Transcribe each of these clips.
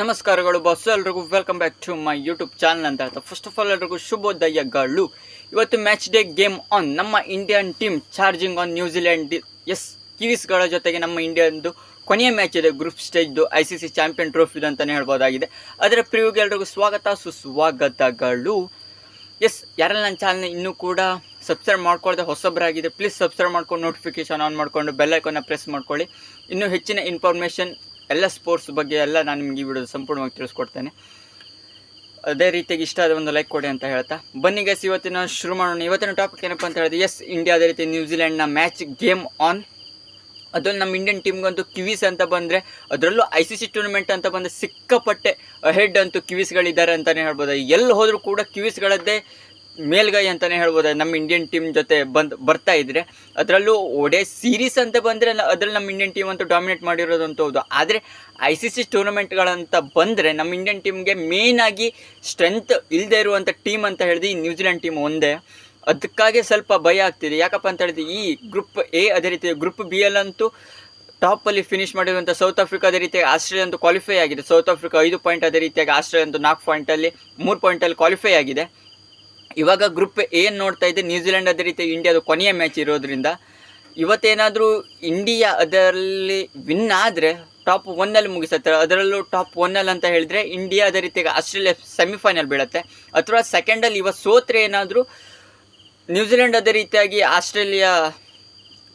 ನಮಸ್ಕಾರಗಳು ಬಾಸ್ ಎಲ್ರಿಗೂ welcome back to my YouTube channel ಅಂತ ಹೇಳ್ತಾ. ಫಸ್ಟ್ ಆಫ್ ಆಲ್ ಎಲ್ರಿಗೂ ಶುಭೋದಯಗಳು. ಇವತ್ತು ಮ್ಯಾಚ್ ಡೇ ಗೇಮ್ ಆನ್ ನಮ್ಮ Indian team charging on New Zealand as ಕಿವೀಸ್ಗಳ ಜೊತೆಗೆ ನಮ್ಮ ಇಂಡಿಯನ್ದು ಕೊನೆಯ ಮ್ಯಾಚ್ ಇದೆ. ಗ್ರೂಪ್ ಸ್ಟೇಜ್ದು ಐ ಸಿ ಸಿ ಚಾಂಪಿಯನ್ ಟ್ರೋಫಿದು ಅಂತಲೇ ಹೇಳ್ಬೋದಾಗಿದೆ. ಅದರ ಪ್ರಿವ್ಯೂಗೆ ಎಲ್ರಿಗೂ ಸ್ವಾಗತ, ಸುಸ್ವಾಗತಗಳು. ಎಸ್ ಯಾರೆಲ್ಲ ನನ್ನ ಚಾನಲ್ ಇನ್ನೂ ಕೂಡ ಸಬ್ಸ್ಕ್ರೈಬ್ ಮಾಡ್ಕೊಳ್ಳದೆ ಹೊಸಬರಾಗಿದೆ ಪ್ಲೀಸ್ ಸಬ್ಸ್ಕ್ರೈಬ್ ಮಾಡ್ಕೊಂಡು ನೋಟಿಫಿಕೇಶನ್ ಆನ್ ಮಾಡಿಕೊಂಡು ಬೆಲ್ಲೈಕನ್ನ ಪ್ರೆಸ್ ಮಾಡ್ಕೊಳ್ಳಿ. ಇನ್ನೂ ಹೆಚ್ಚಿನ ಇನ್ಫಾರ್ಮೇಷನ್ ಎಲ್ಲ ಸ್ಪೋರ್ಟ್ಸ್ ಬಗ್ಗೆ ಎಲ್ಲ ನಾನು ನಿಮಗೆ ಈ ವಿಡಿಯೋ ಸಂಪೂರ್ಣವಾಗಿ ತಿಳಿಸ್ಕೊಡ್ತೇನೆ. ಅದೇ ರೀತಿಯಾಗಿ ಇಷ್ಟ ಆದ ಒಂದು ಲೈಕ್ ಕೊಡಿ ಅಂತ ಹೇಳ್ತಾ. ಬನ್ನಿ ಗೈಸ್ ಇವತ್ತಿನ ಶುರು ಮಾಡೋಣ. ಇವತ್ತಿನ ಟಾಪಿಕ್ ಏನಪ್ಪ ಅಂತ ಹೇಳಿದ್ರೆ ಎಸ್ ಇಂಡಿಯಾ ಅದೇ ರೀತಿ ನ್ಯೂಜಿಲೆಂಡ್ನ ಮ್ಯಾಚ್ ಗೇಮ್ ಆನ್ ಅದರಲ್ಲಿ ನಮ್ಮ ಇಂಡಿಯನ್ ಟೀಮ್ಗಂತೂ ಕಿವೀಸ್ ಅಂತ ಬಂದರೆ, ಅದರಲ್ಲೂ ಐ ಸಿ ಸಿ ಟೂರ್ನಮೆಂಟ್ ಅಂತ ಬಂದರೆ ಸಿಕ್ಕಾಪಟ್ಟೆ ಹೆಡ್ ಅಂತೂ ಕಿವೀಸ್ಗಳಿದ್ದಾರೆ ಅಂತಲೇ ಹೇಳ್ಬೋದು. ಎಲ್ಲಿ ಹೋದರೂ ಕೂಡ ಕಿವೀಸ್ಗಳದ್ದೇ ಮೇಲ್ಗೈ ಅಂತಲೇ ಹೇಳ್ಬೋದು. ನಮ್ಮ ಇಂಡಿಯನ್ ಟೀಮ್ ಜೊತೆ ಬಂದು, ಬರ್ತಾ ಇದ್ರೆ ಅದರಲ್ಲೂ ಒಡೆ ಸೀರೀಸ್ ಅಂತ ಬಂದರೆ ಅದರಲ್ಲಿ ನಮ್ಮ ಇಂಡಿಯನ್ ಟೀಮ್ ಅಂತೂ ಡಾಮಿನೇಟ್ ಮಾಡಿರೋದಂತ ಹೌದು. ಆದರೆ ಐ ಸಿ ಸಿ ಟೂರ್ನಮೆಂಟ್ಗಳಂತ ಬಂದರೆ ನಮ್ಮ ಇಂಡಿಯನ್ ಟೀಮ್ಗೆ ಮೇಯ್ನಾಗಿ ಸ್ಟ್ರೆಂತ್ ಇಲ್ಲದೆ ಇರುವಂಥ ಟೀಮ್ ಅಂತ ಹೇಳಿದ್ರೆ ಈ ನ್ಯೂಜಿಲೆಂಡ್ ಟೀಮ್ ಒಂದೇ. ಅದಕ್ಕಾಗಿ ಸ್ವಲ್ಪ ಭಯ ಆಗ್ತಿದೆ. ಯಾಕಪ್ಪ ಅಂತ ಹೇಳಿದ್ರೆ ಈ ಗ್ರೂಪ್ ಎ ಅದೇ ರೀತಿ ಗ್ರೂಪ್ ಬಿ ಅಲ್ಲಂತೂ ಟಾಪಲ್ಲಿ ಫಿನಿಶ್ ಮಾಡಿರುವಂಥ ಸೌತ್ ಆಫ್ರಿಕಾ ಅದೇ ರೀತಿಯಾಗಿ ಆಸ್ಟ್ರೇಲಿಯಾ ಅಂತೂ ಕ್ವಾಲಿಫೈ ಆಗಿದೆ. ಸೌತ್ ಆಫ್ರಿಕಾ ಐದು ಪಾಯಿಂಟ್ ಅದೇ ರೀತಿಯಾಗಿ ಆಸ್ಟ್ರೇಲಿಯಾ ಅಂತೂ ನಾಲ್ಕು ಪಾಯಿಂಟಲ್ಲಿ ಮೂರು ಪಾಯಿಂಟಲ್ಲಿ ಕ್ವಾಲಿಫೈ ಆಗಿದೆ. ಇವಾಗ ಗ್ರೂಪ್ ಏನು ನೋಡ್ತಾ ಇದೆ? ನ್ಯೂಜಿಲೆಂಡ್ ಅದೇ ರೀತಿ ಇಂಡಿಯಾದ ಕೊನೆಯ ಮ್ಯಾಚ್ ಇರೋದ್ರಿಂದ ಇವತ್ತೇನಾದರೂ ಇಂಡಿಯಾ ಅದರಲ್ಲಿ ವಿನ್ ಆದರೆ ಟಾಪ್ ಒನ್ನಲ್ಲಿ ಮುಗಿಸುತ್ತೆ. ಅದರಲ್ಲೂ ಟಾಪ್ ಒನ್ನಲ್ಲಿ ಅಂತ ಹೇಳಿದ್ರೆ ಇಂಡಿಯಾ ಅದೇ ರೀತಿಯಾಗಿ ಆಸ್ಟ್ರೇಲಿಯಾ ಸೆಮಿಫೈನಲ್ ಬೀಳುತ್ತೆ. ಅಥವಾ ಸೆಕೆಂಡಲ್ಲಿ ಇವ ಸೋತ್ರೆ ಏನಾದರೂ ನ್ಯೂಜಿಲೆಂಡ್ ಅದೇ ರೀತಿಯಾಗಿ ಆಸ್ಟ್ರೇಲಿಯಾ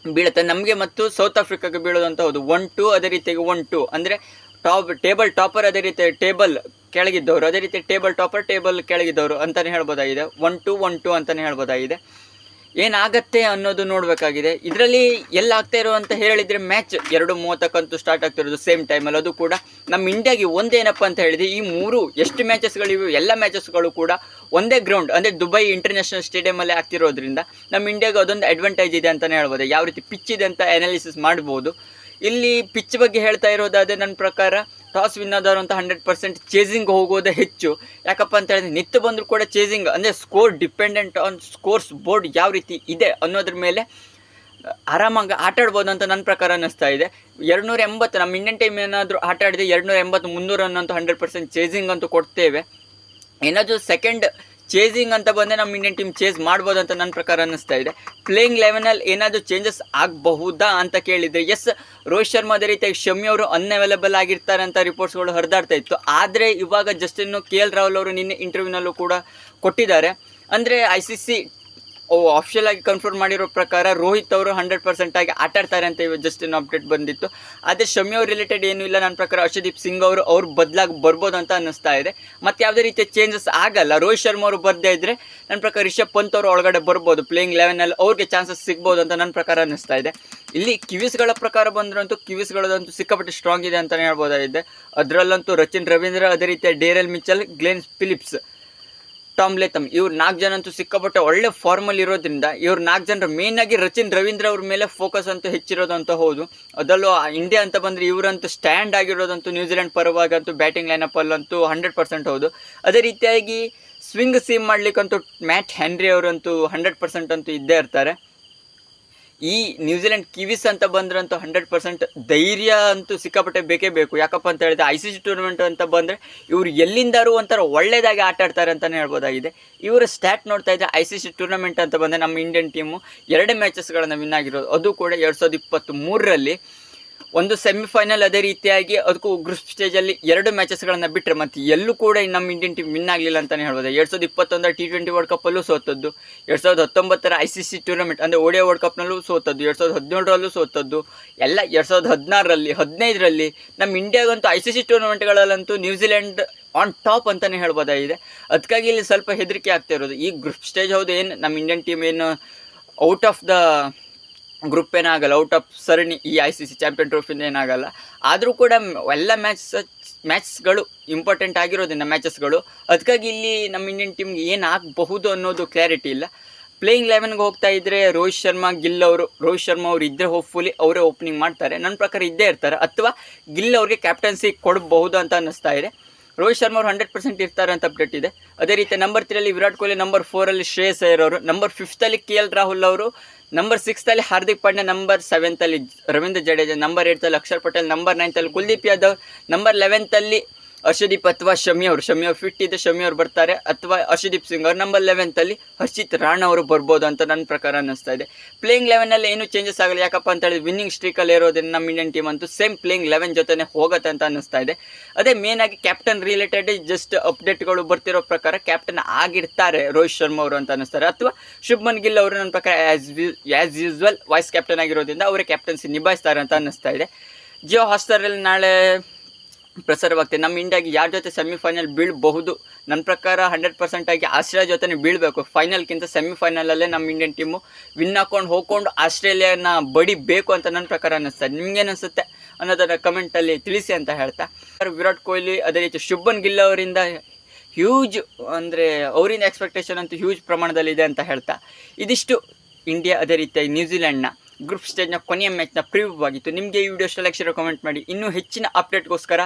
ಬೀಳುತ್ತೆ. ನಮಗೆ ಮತ್ತು ಸೌತ್ ಆಫ್ರಿಕಾಗೆ ಬೀಳೋದಂತ ಹೌದು. ಒನ್ ಟು ಅದೇ ರೀತಿಯಾಗಿ ಒನ್ ಟು ಅಂದರೆ ಟಾಪ್ ಟೇಬಲ್ ಟಾಪರ್ ಅದೇ ರೀತಿ ಟೇಬಲ್ ಕೆಳಗಿದ್ದವರು, ಅದೇ ರೀತಿ ಟೇಬಲ್ ಟಾಪರ್ ಟೇಬಲ್ ಕೆಳಗಿದ್ದವರು ಅಂತಲೇ ಹೇಳ್ಬೋದಾಗಿದೆ. ಒನ್ ಟು ಒನ್ ಟು ಅಂತಲೇ ಹೇಳ್ಬೋದಾಗಿದೆ. ಏನಾಗತ್ತೆ ಅನ್ನೋದು ನೋಡಬೇಕಾಗಿದೆ. ಇದರಲ್ಲಿ ಎಲ್ಲ ಆಗ್ತಾ ಇರೋ ಅಂತ ಹೇಳಿದರೆ ಮ್ಯಾಚ್ ಎರಡು ಮೂವತ್ತಕ್ಕಂತೂ ಸ್ಟಾರ್ಟ್ ಆಗ್ತಿರೋದು ಸೇಮ್ ಟೈಮಲ್ಲಿ ಅದು ಕೂಡ ನಮ್ಮ ಇಂಡಿಯಾಗೆ ಒಂದೇನಪ್ಪ ಅಂತ ಹೇಳಿದ್ರೆ ಈ ಮೂರು ಎಷ್ಟು ಮ್ಯಾಚಸ್ಗಳಿವೆ ಎಲ್ಲ ಮ್ಯಾಚಸ್ಗಳು ಕೂಡ ಒಂದೇ ಗ್ರೌಂಡ್ ಅಂದರೆ ದುಬೈ ಇಂಟರ್ನ್ಯಾಷನಲ್ ಸ್ಟೇಡಿಯಮಲ್ಲೇ ಆಗ್ತಿರೋದ್ರಿಂದ ನಮ್ಮ ಇಂಡಿಯಾಗೆ ಅದೊಂದು ಅಡ್ವಾಂಟೇಜ್ ಇದೆ ಅಂತಲೇ ಹೇಳ್ಬೋದು. ಯಾವ ರೀತಿ ಪಿಚ್ ಇದೆ ಅಂತ ಅನಾಲಿಸಿಸ್ ಮಾಡ್ಬೋದು. ಇಲ್ಲಿ ಪಿಚ್ ಬಗ್ಗೆ ಹೇಳ್ತಾ ಇರೋದಾದರೆ ನನ್ನ ಪ್ರಕಾರ ಟಾಸ್ ವಿನ್ ಆದವರು ಅಂತ ಹಂಡ್ರೆಡ್ ಪರ್ಸೆಂಟ್ ಚೇಸಿಂಗ್ ಹೋಗೋದೇ ಹೆಚ್ಚು. ಯಾಕಪ್ಪ ಅಂತ ಹೇಳಿದ್ರೆ ನಿತ್ತು ಬಂದರೂ ಕೂಡ ಚೇಸಿಂಗ್ ಅಂದರೆ score dependent on scores board ಯಾವ ರೀತಿ ಇದೆ ಅನ್ನೋದ್ರ ಮೇಲೆ ಆರಾಮಾಗಿ ಆಟಾಡ್ಬೋದು ಅಂತ ನನ್ನ ಪ್ರಕಾರ ಅನ್ನಿಸ್ತಾ ಇದೆ. ಎರಡುನೂರ ಎಂಬತ್ತು ನಮ್ಮ ಇಂಡಿಯನ್ ಟೀಮ್ ಏನಾದರೂ ಆಟ ಆಡಿದೆ ಎರಡುನೂರ ಎಂಬತ್ತು ಮುನ್ನೂರು ಅನ್ನೋಂಥ ಹಂಡ್ರೆಡ್ ಪರ್ಸೆಂಟ್ ಚೇಸಿಂಗ್ ಅಂತೂ ಕೊಡ್ತೇವೆ. ಏನಾದರೂ ಸೆಕೆಂಡ್ ಚೇಸಿಂಗ್ ಅಂತ ಬಂದರೆ ನಮ್ಮ ಇಂಡಿಯನ್ ಟೀಮ್ ಚೇಸ್ ಮಾಡ್ಬೋದು ಅಂತ ನನ್ನ ಪ್ರಕಾರ ಅನ್ನಿಸ್ತಾ ಇದೆ. ಪ್ಲೇಯಿಂಗ್ ಲೆವೆನಲ್ಲಿ ಏನಾದರೂ ಚೇಂಜಸ್ ಆಗಬಹುದಾ ಅಂತ ಕೇಳಿದರೆ ಎಸ್ ರೋಹಿತ್ ಶರ್ಮಾ ಅದೇ ರೀತಿಯಾಗಿ ಶಮಿ ಅವರು ಅನ್ಅವೈಲೇಬಲ್ ಆಗಿರ್ತಾರೆ ಅಂತ ರಿಪೋರ್ಟ್ಸ್ಗಳು ಹರಿದಾಡ್ತಾ ಇತ್ತು. ಆದರೆ ಇವಾಗ ಜಸ್ಟಿನ್ನು ಕೆ ಎಲ್ ರಾಹುಲ್ ಅವರು ನಿನ್ನೆ ಇಂಟರ್ವ್ಯೂನಲ್ಲೂ ಕೂಡ ಕೊಟ್ಟಿದ್ದಾರೆ. ಅಂದರೆ ಐ ಆಫಿಷಿಯಲ್ ಆಗಿ ಕನ್ಫರ್ಮ್ ಮಾಡಿರೋ ಪ್ರಕಾರ ರೋಹಿತ್ ಅವರು ಹಂಡ್ರೆಡ್ ಪರ್ಸೆಂಟ್ ಆಗಿ ಆಟ ಆಡ್ತಾರೆ ಅಂತ ಜಸ್ಟ್ ಇನ್ನು ಅಪ್ಡೇಟ್ ಬಂದಿತ್ತು. ಅದೇ ಶಮಿ ಅವ್ರ ರಿಲೇಟೆಡ್ ಏನೂ ಇಲ್ಲ, ನನ್ನ ಪ್ರಕಾರ ಅರ್ಷದೀಪ್ ಸಿಂಗ್ ಅವರು, ಅವ್ರು ಬದಲಾಗಿ ಬರ್ಬೋದು ಅಂತ ಅನ್ನಿಸ್ತಾ ಇದೆ. ಮತ್ತು ಯಾವುದೇ ರೀತಿಯ ಚೇಂಜಸ್ ಆಗಲ್ಲ. ರೋಹಿತ್ ಶರ್ಮಾ ಅವರು ಬರ್ದೇ ಇದ್ದರೆ ನನ್ನ ಪ್ರಕಾರ ರಿಷಬ್ ಪಂತ್ ಅವರು ಒಳಗಡೆ ಬರ್ಬೋದು. ಪ್ಲೇಯಿಂಗ್ ಲೆವೆನಲ್ಲಿ ಅವ್ರಿಗೆ ಚಾನ್ಸಸ್ ಸಿಗ್ಬೋದು ಅಂತ ನನ್ನ ಪ್ರಕಾರ ಅನ್ನಿಸ್ತಾ ಇದೆ. ಇಲ್ಲಿ ಕಿವೀಸ್ಗಳ ಪ್ರಕಾರ ಬಂದ್ರಂತೂ ಕಿವೀಸ್ಗಳದಂತೂ ಸಿಕ್ಕಾಪಟ್ಟೆ ಸ್ಟ್ರಾಂಗ್ ಇದೆ ಅಂತಲೇ ಹೇಳ್ಬೋದಾಗಿದೆ. ಅದರಲ್ಲಂತೂ ರಚಿನ್ ರವೀಂದ್ರ, ಅದೇ ರೀತಿಯ Daryl Mitchell, Glenn Phillips Tom ತಮ್ಮ, ಇವ್ರು ನಾಲ್ಕು ಜನ ಅಂತೂ ಸಿಕ್ಕಾಪಟ್ಟೆ ಒಳ್ಳೆ ಫಾರ್ಮಲ್ ಇರೋದ್ರಿಂದ ಇವ್ರು ನಾಲ್ಕು ಜನರು ಮೇನ್ ಆಗಿ ರಚಿನ್ ರವೀಂದ್ರ ಅವ್ರ ಮೇಲೆ ಫೋಕಸ್ ಅಂತೂ ಹೆಚ್ಚಿರೋದು ಅಂತ ಹೌದು. ಅದರಲ್ಲೂ ಇಂಡಿಯಾ ಅಂತ ಬಂದರೆ ಇವರಂತೂ ಸ್ಟ್ಯಾಂಡ್ ಆಗಿರೋದಂತೂ ನ್ಯೂಜಿಲೆಂಡ್ ಪರವಾಗಿ ಅಂತೂ ಬ್ಯಾಟಿಂಗ್ ಲೈನಪ್ಪಲ್ಲಂತೂ ಹಂಡ್ರೆಡ್ ಪರ್ಸೆಂಟ್ ಹೌದು. ಅದೇ ರೀತಿಯಾಗಿ ಸ್ವಿಂಗ್ ಸೀಮ್ ಮಾಡ್ಲಿಕ್ಕಂತೂ ಮ್ಯಾಟ್ ಹೆನ್ರಿ ಅವರಂತೂ ಹಂಡ್ರೆಡ್ ಪರ್ಸೆಂಟ್ ಅಂತೂ ಇದ್ದೇ ಇರ್ತಾರೆ. ಈ ನ್ಯೂಜಿಲೆಂಡ್ ಕಿವಿಸ್ ಅಂತ ಬಂದ್ರಂತೂ ಹಂಡ್ರೆಡ್ ಪರ್ಸೆಂಟ್ ಧೈರ್ಯ ಅಂತೂ ಸಿಕ್ಕಾಪಟ್ಟೆ ಬೇಕೇ ಬೇಕು. ಯಾಕಪ್ಪ ಅಂತ ಹೇಳಿದ್ರೆ ಐ ಸಿ ಸಿ ಟೂರ್ನಮೆಂಟ್ ಅಂತ ಬಂದರೆ ಇವರು ಎಲ್ಲಿಂದಾರು ಒಂಥರ ಒಳ್ಳೆಯದಾಗಿ ಆಟ ಆಡ್ತಾರೆ ಅಂತಲೇ ಹೇಳ್ಬೋದಾಗಿದೆ. ಇವರ ಸ್ಟ್ಯಾಟ್ ನೋಡ್ತಾ ಇದ್ದರೆ ಐ ಸಿ ಸಿ ಟೂರ್ನಮೆಂಟ್ ಅಂತ ಬಂದರೆ ನಮ್ಮ ಇಂಡಿಯನ್ ಟೀಮು ಎರಡೇ ಮ್ಯಾಚಸ್ಗಳನ್ನು ವಿನ್ ಆಗಿರೋದು. ಅದು ಕೂಡ ಎರಡು ಸಾವಿರದ ಇಪ್ಪತ್ತ್ ಮೂರರಲ್ಲಿ ಒಂದು ಸೆಮಿಫೈನಲ್ ಅದೇ ರೀತಿಯಾಗಿ ಅದಕ್ಕೂ ಗ್ರೂಪ್ ಸ್ಟೇಜಲ್ಲಿ ಎರಡು ಮ್ಯಾಚಸ್ಗಳನ್ನು ಬಿಟ್ಟರೆ ಮತ್ತು ಎಲ್ಲೂ ಕೂಡ ನಮ್ಮ ಇಂಡಿಯನ್ ಟೀಮ್ ವಿನ್ ಆಗಲಿಲ್ಲ ಅಂತಲೇ ಹೇಳ್ಬೋದು. ಎರಡು ಸಾವಿರದ ಇಪ್ಪತ್ತೊಂದರ ಟಿ ಟ್ವೆಂಟಿ ವರ್ಲ್ಡ್ ಕಪ್ಪಲ್ಲೂ ಸೋತದ್ದು. ಎರಡು ಸಾವಿರದ ಹತ್ತೊಂಬತ್ತರ ಐ ಸಿ ಸಿ ಟೂರ್ನಮೆಂಟ್ ಅಂದರೆ ಓಡಿಯಾ ವರ್ಲ್ಡ್ ಕಪ್ನಲ್ಲೂ ಸೋತದ್ದು. ಎರಡು ಸಾವಿರದ ಹದಿನೇಳರಲ್ಲೂ ಸೋತದ್ದು. ಎಲ್ಲ ಎರಡು ಸಾವಿರದ ಹದಿನಾರರಲ್ಲಿ, ಹದಿನೈದರಲ್ಲಿ ನಮ್ಮ ಇಂಡಿಯಾಗಂತೂ ಐ ಸಿ ಸಿ ಟೂರ್ನಮೆಂಟ್ಗಳಲ್ಲಂತೂ ನ್ಯೂಜಿಲೆಂಡ್ ಆನ್ ಟಾಪ್ ಅಂತಲೇ ಹೇಳ್ಬೋದಾಗಿದೆ. ಅದಕ್ಕಾಗಿ ಇಲ್ಲಿ ಸ್ವಲ್ಪ ಹೆದರಿಕೆ ಆಗ್ತಾ ಇರೋದು. ಈ ಗ್ರೂಪ್ ಸ್ಟೇಜ್ ಹೌದು ಏನು? ನಮ್ಮ ಇಂಡಿಯನ್ ಟೀಮ್ ಏನು ಔಟ್ ಆಫ್ ದ ಗ್ರೂಪ್ ಏನಾಗಲ್ಲ, ಔಟ್ ಆಫ್ ಸರಣಿ ಈ ಐ ಸಿ ಸಿ ಚಾಂಪಿಯನ್ ಟ್ರೋಫಿಯಿಂದ ಏನಾಗಲ್ಲ. ಆದರೂ ಕೂಡ ಎಲ್ಲ ಮ್ಯಾಚ್ ಮ್ಯಾಚ್ಸ್ಗಳು ಇಂಪಾರ್ಟೆಂಟ್ ಆಗಿರೋದ್ರಿಂದ ಮ್ಯಾಚಸ್ಗಳು. ಅದಕ್ಕಾಗಿ ಇಲ್ಲಿ ನಮ್ಮ ಇಂಡಿಯನ್ ಟೀಮ್ಗೆ ಏನು ಆಗಬಹುದು ಅನ್ನೋದು ಕ್ಲಾರಿಟಿ ಇಲ್ಲ. ಪ್ಲೇಯಿಂಗ್ ಲೆವೆನ್ಗೆ ಹೋಗ್ತಾ ಇದ್ದರೆ ರೋಹಿತ್ ಶರ್ಮಾ, ಗಿಲ್ ಅವರು, ರೋಹಿತ್ ಶರ್ಮಾ ಅವರು ಇದ್ದರೆ ಹೋಪ್ಫುಲಿ ಅವರೇ ಓಪನಿಂಗ್ ಮಾಡ್ತಾರೆ. ನನ್ನ ಪ್ರಕಾರ ಇದ್ದೇ ಇರ್ತಾರೆ. ಅಥವಾ ಗಿಲ್ ಅವ್ರಿಗೆ ಕ್ಯಾಪ್ಟನ್ಸಿ ಕೊಡಬಹುದು ಅಂತ ಅನ್ನಿಸ್ತಾ ಇದೆ. ರೋಹಿತ್ ಶರ್ಮಾ ಅವರು ಹಂಡ್ರೆಡ್ ಪರ್ಸೆಂಟ್ ಇರ್ತಾರೆ ಅಂತ ಅಪ್ಡೇಟ್ ಇದೆ. ಅದೇ ರೀತಿ ನಂಬರ್ ತ್ರೀಯಲ್ಲಿ ವಿರಾಟ್ ಕೊಹ್ಲಿ ನಂಬರ್ ಫೋರಲ್ಲಿ ಶ್ರೇಯಸ್ ಅಯ್ಯರ್ ನಂಬರ್ ಫಿಫ್ತಲ್ಲಿ ಕೆ ಎಲ್ ರಾಹುಲ್ ಅವರು ನಂಬರ್ ಸಿಕ್ಸ್ತಲ್ಲಿ ಹಾರ್ದಿಕ್ ಪಾಂಡ್ಯ ನಂಬರ್ ಸೆವೆಂತಲ್ಲಿ ರವೀಂದ್ರ ಜಡೇಜಾ ನಂಬರ್ ಏಯ್ತಲ್ಲಿ ಅಕ್ಷರ್ ಪಟೇಲ್ ನಂಬರ್ ನೈನ್ತಲ್ಲಿ ಕುಲ್ದೀಪ್ ಯಾದವ್ ನಂಬರ್ ಲೆವೆಂತಲ್ಲಿ ಹರ್ಷದೀಪ್ ಅಥವಾ ಶಮಿ ಅವರು ಶಮಿ ಅವ್ರು ಫಿಟ್ ಇದೆ ಶಮಿ ಅವ್ರು ಬರ್ತಾರೆ. ಅಥವಾ ಹರ್ಷದೀಪ್ ಸಿಂಗ್ ಅವ್ರು ನಂಬರ್ ಲೆವೆಂತಲ್ಲಿ ಹರ್ಷಿತ್ ರಾಣ ಅವರು ಬರ್ಬೋದು ಅಂತ ನನ್ನ ಪ್ರಕಾರ ಅನ್ನಿಸ್ತಾ ಇದೆ. ಪ್ಲೇಯಿಂಗ್ ಲೆವೆನಲ್ಲಿ ಏನು ಚೇಂಜಸ್ ಆಗಲ್ಲ. ಯಾಕಪ್ಪ ಅಂತ ಹೇಳಿದ್ರೆ ವಿನ್ನಿಂಗ್ ಸ್ಟ್ರೀಕಲ್ಲಿ ಇರೋದ್ರಿಂದ ನಮ್ಮ ಇಂಡಿಯನ್ ಟೀಮ್ ಅಂತೂ ಸೇಮ್ ಪ್ಲೇಯಿಂಗ್ ಲೆವೆನ್ ಜೊತೆನೆ ಹೋಗುತ್ತೆ ಅಂತ ಅನ್ನಿಸ್ತಾ ಇದೆ. ಅದೇ ಮೇನ್ ಆಗಿ ಕ್ಯಾಪ್ಟನ್ ರಿಲೇಟೆಡ್ ಜಸ್ಟ್ ಅಪ್ಡೇಟ್ಗಳು ಬರ್ತಿರೋ ಪ್ರಕಾರ ಕ್ಯಾಪ್ಟನ್ ಆಗಿರ್ತಾರೆ ರೋಹಿತ್ ಶರ್ಮಾ ಅವರು ಅಂತ ಅನ್ನಿಸ್ತಾರೆ. ಅಥವಾ ಶುಭ್ಮನ್ ಗಿಲ್ ಅವರು ನನ್ನ ಪ್ರಕಾರ as as usual vice captain ಆಗಿರೋದ್ರಿಂದ ಅವರೇ ಕ್ಯಾಪ್ಟನ್ಸಿ ನಿಭಾಯಿಸ್ತಾರೆ ಅಂತ ಅನ್ನಿಸ್ತಾ ಇದೆ. ಜಿಯೋ ಹಾಸ್ಟರಲ್ಲಿ ನಾಳೆ ಪ್ರಸಾರವಾಗ್ತದೆ. ನಮ್ಮ ಇಂಡಿಯಾಗೆ ಯಾರ ಜೊತೆ ಸೆಮಿಫೈನಲ್ ಬೀಳಬಹುದು, ನನ್ನ ಪ್ರಕಾರ ಹಂಡ್ರೆಡ್ ಪರ್ಸೆಂಟ್ ಆಗಿ ಆಸ್ಟ್ರೇಲಿಯಾ ಜೊತೆ ಬೀಳಬೇಕು. ಫೈನಲ್ಗಿಂತ ಸೆಮಿಫೈನಲಲ್ಲೇ ನಮ್ಮ ಇಂಡಿಯನ್ ಟೀಮು ವಿನ್ ಹಾಕೊಂಡು ಹೋಗ್ಕೊಂಡು ಆಸ್ಟ್ರೇಲಿಯಾನ ಬಡಿಬೇಕು ಅಂತ ನನ್ನ ಪ್ರಕಾರ ಅನ್ನಿಸ್ತದೆ ನಿಮ್ಗೇನು ಅನಿಸುತ್ತೆ ಅನ್ನೋದನ್ನು ಕಮೆಂಟಲ್ಲಿ ತಿಳಿಸಿ ಅಂತ ಹೇಳ್ತಾ. ವಿರಾಟ್ ಕೊಹ್ಲಿ, ಅದೇ ರೀತಿ ಶುಭನ್ ಗಿಲ್ ಅವರಿಂದ ಹ್ಯೂಜ್ ಅಂದರೆ ಅವರಿಂದ ಎಕ್ಸ್ಪೆಕ್ಟೇಷನ್ ಅಂತೂ ಹ್ಯೂಜ್ ಪ್ರಮಾಣದಲ್ಲಿ ಇದೆ ಅಂತ ಹೇಳ್ತಾ. ಇದಿಷ್ಟು ಇಂಡಿಯಾ ಅದೇ ರೀತಿಯಾಗಿ ನ್ಯೂಜಿಲೆಂಡ್ನ ಗ್ರೂಪ್ ಸ್ಟೇಜ್ನ ಕೊನೆಯ ಮ್ಯಾಚ್ನ ಪ್ರಿವ್ಯೂ ಆಗಿತ್ತು. ನಿಮಗೆ ಈ ವಿಡಿಯೋ ಇಷ್ಟ ಲಕ್ಷ ಕಮೆಂಟ್ ಮಾಡಿ. ಇನ್ನೂ ಹೆಚ್ಚಿನ ಅಪ್ಡೇಟ್ಗೋಸ್ಕರ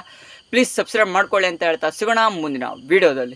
ಪ್ಲೀಸ್ ಸಬ್ಸ್ಕ್ರೈಬ್ ಮಾಡ್ಕೊಳ್ಳಿ ಅಂತ ಹೇಳ್ತಾ ಸಿಗೋಣ ಮುಂದಿನ ವಿಡಿಯೋದಲ್ಲಿ